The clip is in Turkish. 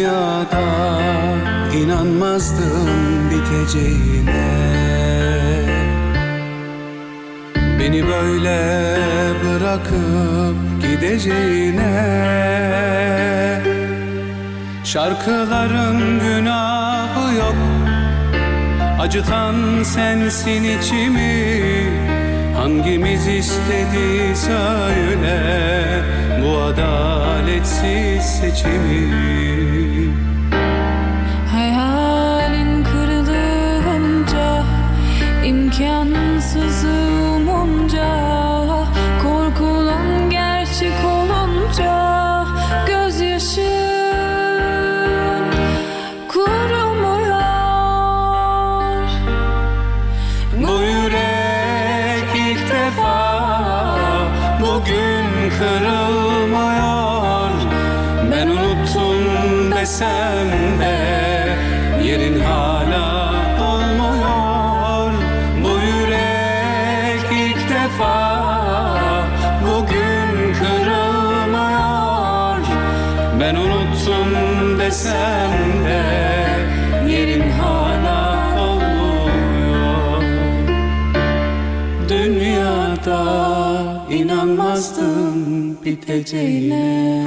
Dünyada inanmazdım biteceğine. Beni böyle bırakıp gideceğine. Şarkıların günahı yok. Acıtan sensin içimi. Hangimiz istedi söyle Bu adaletsiz seçimi bugün kırılmıyor. Ben unuttum desem de yerin hala olmuyor Bu yürek ilk defa bugün kırılmıyor. Ben unuttum desem de yerin hala olmuyor Dünyada inanmazdım biteceğine